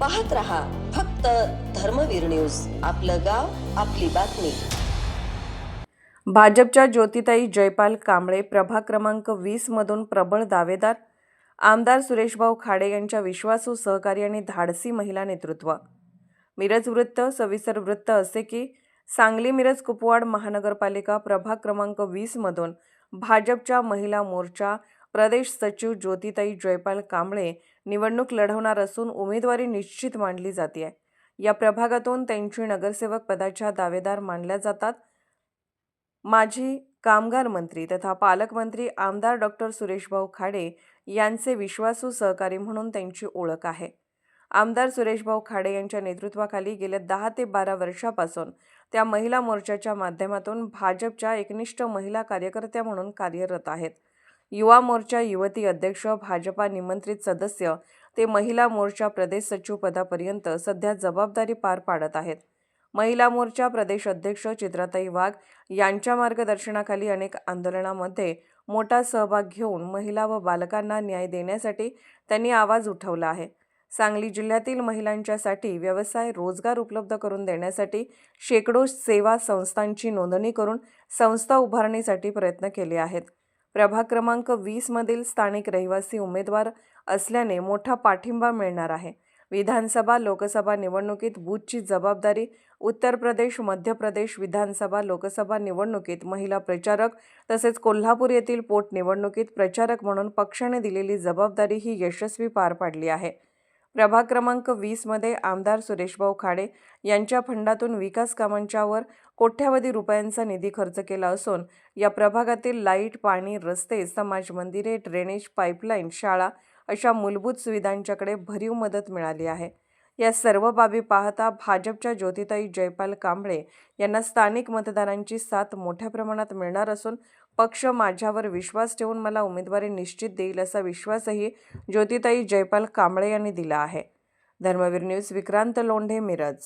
पाहत रहा फक्त धर्मवीर न्यूज. आपलं गाव आपली बातमी. भाजपच्या ज्योतिताई जयपाल कांबळे प्रभा क्रमांक वीस मधून प्रबळ दावेदार आमदार सुरेशभाऊ खाडे यांच्या विश्वासू सहकारी आणि धाडसी महिला नेतृत्व. मिरज वृत्त सविस्तर वृत्त असे की सांगली मिरज कुपवाड महानगरपालिका प्रभाग क्रमांक वीसमधून भाजपच्या महिला मोर्चा प्रदेश सचिव ज्योतिताई जयपाल कांबळे निवडणूक लढवणार असून उमेदवारी निश्चित मांडली जाते. आहे या प्रभागातून त्यांची नगरसेवक पदाच्या दावेदार मानल्या जातात. माजी कामगार मंत्री तथा पालकमंत्री आमदार डॉक्टर सुरेशभाऊ खाडे यांचे विश्वासू सहकारी म्हणून त्यांची ओळख आहे. आमदार सुरेशभाऊ खाडे यांच्या नेतृत्वाखाली गेल्या दहा ते बारा वर्षापासून त्या महिला मोर्चाच्या माध्यमातून भाजपच्या एकनिष्ठ महिला कार्यकर्त्या म्हणून कार्यरत आहेत. युवा मोर्चा युवती अध्यक्ष भाजपा निमंत्रित सदस्य ते महिला मोर्चा प्रदेश सचिव पदापर्यंत सध्या जबाबदारी पार पाडत आहेत. महिला मोर्चा प्रदेश अध्यक्ष चित्राताई वाघ यांच्या मार्गदर्शनाखाली अनेक आंदोलनामध्ये मोठा सहभाग घेऊन महिला व बालकांना न्याय देण्यासाठी त्यांनी आवाज उठवला आहे. सांगली जिल्ह्यातील महिलांच्यासाठी व्यवसाय रोजगार उपलब्ध करून देण्यासाठी शेकडो सेवा संस्थांची नोंदणी करून संस्था उभारणीसाठी प्रयत्न केले आहेत. प्रभाग क्रमांक वीसमधील स्थानिक रहिवासी उमेदवार असल्याने मोठा पाठिंबा मिळणार आहे. विधानसभा लोकसभा निवडणुकीत बूथची जबाबदारी उत्तर प्रदेश मध्य प्रदेश विधानसभा लोकसभा निवडणुकीत महिला प्रचारक तसेच कोल्हापूर येथील पोटनिवडणुकीत प्रचारक म्हणून पक्षाने दिलेली जबाबदारी ही यशस्वी पार पाडली आहे. प्रभाग क्रमांक वीसमध्ये आमदार सुरेशभाऊ खाडे यांच्या फंडातून विकास कामांच्यावर कोट्यावधी रुपयांचा निधी खर्च केला असून या प्रभागातील लाइट पाणी रस्ते समाज मंदिरे ड्रेनेज पाईपलाईन शाळा अशा मूलभूत सुविधांच्याकडे भरीव मदत मिळाली आहे. या सर्व बाबी पाहता भाजपच्या ज्योतिताई जयपाल कांबळे यांना स्थानिक मतदारांची साथ मोठ्या प्रमाणात मिळणार असून पक्ष माझ्यावर विश्वास ठेवून मला उमेदवारी निश्चित देईल असा विश्वासही ज्योतिताई जयपाल कांबळे यांनी दिला आहे. धर्मवीर न्यूज विक्रांत लोंढे मिरज.